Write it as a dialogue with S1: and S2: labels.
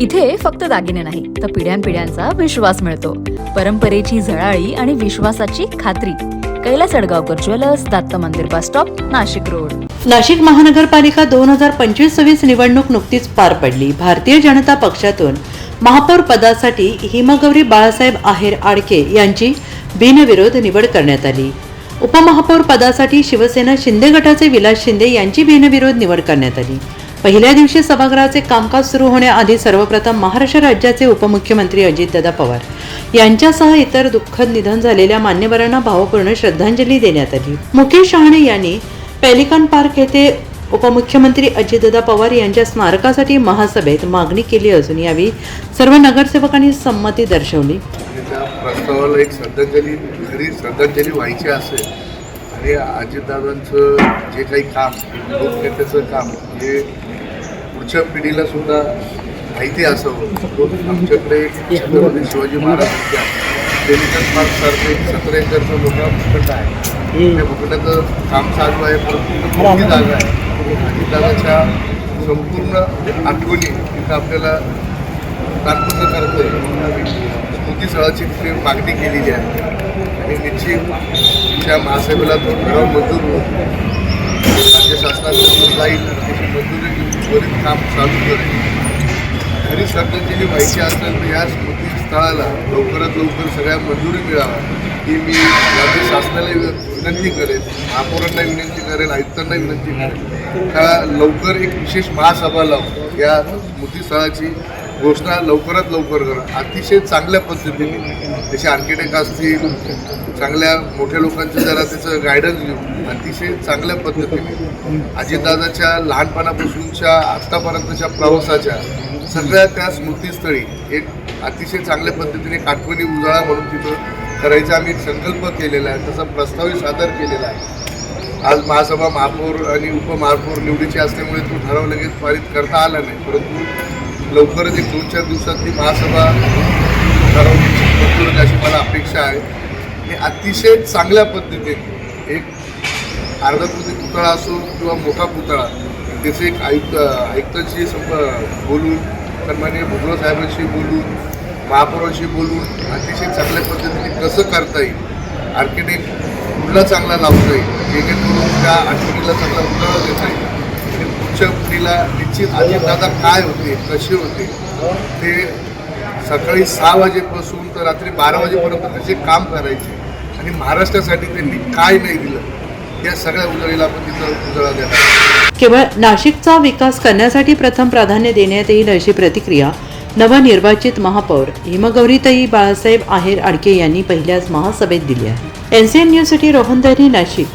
S1: इथे फक्त दागिने नाही तर पिढ्यानपिढ्यांचा विश्वास मिळतो. परंपरेची झळाळी आणि विश्वासाची खात्री. कैलास अडगावकर ज्वेलर्स दत्त मंदिर bus stop Nashik road.
S2: Nashik महानगरपालिका दोन हजार पंचवीस सव्वीस निवडणूक नुकतीच पार पडली. भारतीय जनता पक्षातून महापौर पदासाठी हिमगौरी बाळासाहेब आहेर आडके यांची बिनविरोध निवड करण्यात आली. उपमहापौर पदासाठी शिवसेना शिंदे गटाचे विलास शिंदे यांची बिनविरोध निवड करण्यात आली. पहिल्या दिवशी सभागृहाचे कामकाज सुरू होण्याआधी सर्वप्रथम महाराष्ट्र राज्याचे उपमुख्यमंत्री अजितदादा पवार यांच्यासह इतर दुःखद निधन झालेल्या मान्यवरांना भावपूर्ण श्रद्धांजली देण्यात आली. मुकेश शहाणे यांनी पॅलिकॉन पार्क येथे उपमुख्यमंत्री अजितदादा पवार यांच्या स्मारकासाठी महासभेत मागणी केली असून यावेळी सर्व नगरसेवकांनी संमती दर्शवली.
S3: प्रस्तावाला एक श्रद्धांजली खरी श्रद्धांजली व्हायची असेल आणि अजितदादांचं जे काही काम लोकनेत्याचं काम हे पुढच्या पिढीला सुद्धा माहिती असावं. आमच्याकडे छत्रपती शिवाजी महाराजांच्या टेलिकन पार्क सारखं एक सतरा एकरचं मोठा भूखंड आहे. त्या भूखंडाचं काम चालू आहे परंतु मोठी जागा आहे. अजितदादाच्या संपूर्ण आठवणी तिथं आपल्याला तात्पुरतं करतोय. स्मृतीस्थळाची तिथे मागणी केलेली आहे. आणि निश्चित त्या महासभेला तो ठराव मंजूर होऊन राज्य शासनाचं जाईल आणि त्याची मंजुरी घेऊन त्वरित काम चालू करेल खरी जी माहिती असेल तर या स्मृतीस्थळाला लवकरात लवकर सगळ्या मंजुरी मिळावा ही मी राज्य शासनाला विनंती करेन. महापौरांना विनंती करेन आयुक्तांना विनंती करेन. का लवकर एक विशेष महासभा लावून या स्मृतीस्थळाची घोषणा लवकरात लवकर करा. अतिशय चांगल्या पद्धतीने त्याचे आर्किटेक्ट असतील चांगल्या मोठ्या लोकांचं जरा त्याचं गायडन्स घेऊन अतिशय चांगल्या पद्धतीने अजितदादाच्या लहानपणापासूनच्या आत्तापर्यंतच्या प्रवासाच्या सगळ्या त्या स्मृतीस्थळी एक अतिशय चांगल्या पद्धतीने एक आठवणी उजाळा म्हणून तिथं करायचा आम्ही संकल्प केलेला आहे तसा प्रस्तावही सादर केलेला आहे. आज महासभा महापौर आणि उपमहापौर निवडीची असल्यामुळे तो ठराव लगेच पारित करता आला नाही परंतु लवकरच एक दोन चार दिवसात ती महासभा ठराव मंजूर अशी मला अपेक्षा आहे. आणि अतिशय चांगल्या पद्धतीने एक अर्धा कृती पुतळा असो किंवा मोठा पुतळा त्याचे एक आयुक्त आयुक्तांशी संप बोलून सन्मान्य भुजबळ साहेबांशी बोलून महापौरांशी बोलून अतिशय चांगल्या पद्धतीने कसं करता येईल आर्किटेक्ट कुठला चांगला लावता येईल जेणेकरून त्या आठवणीला चांगला पुतळा देता येईल. पुढच्या पिढीला निश्चित अजितदादा काय होते कसे होते ते सकाळी सहा वाजेपासून तर रात्री बारा वाजेपर्यंत कसे काम करायचे आणि महाराष्ट्रासाठी त्यांनी काय नाही दिलं या सगळ्या उजळीला आपण तिथं उजळा
S2: केवळ नाशिकचा विकास करण्यासाठी प्रथम प्राधान्य देण्यात येईल अशी प्रतिक्रिया नवनिर्वाचित महापौर हिमगौरीताई बाळासाहेब आहेर आडके यांनी पहिल्याच महासभेत दिली आहे. एनसीएन न्यूजसाठी रोहन दैरी नाशिक.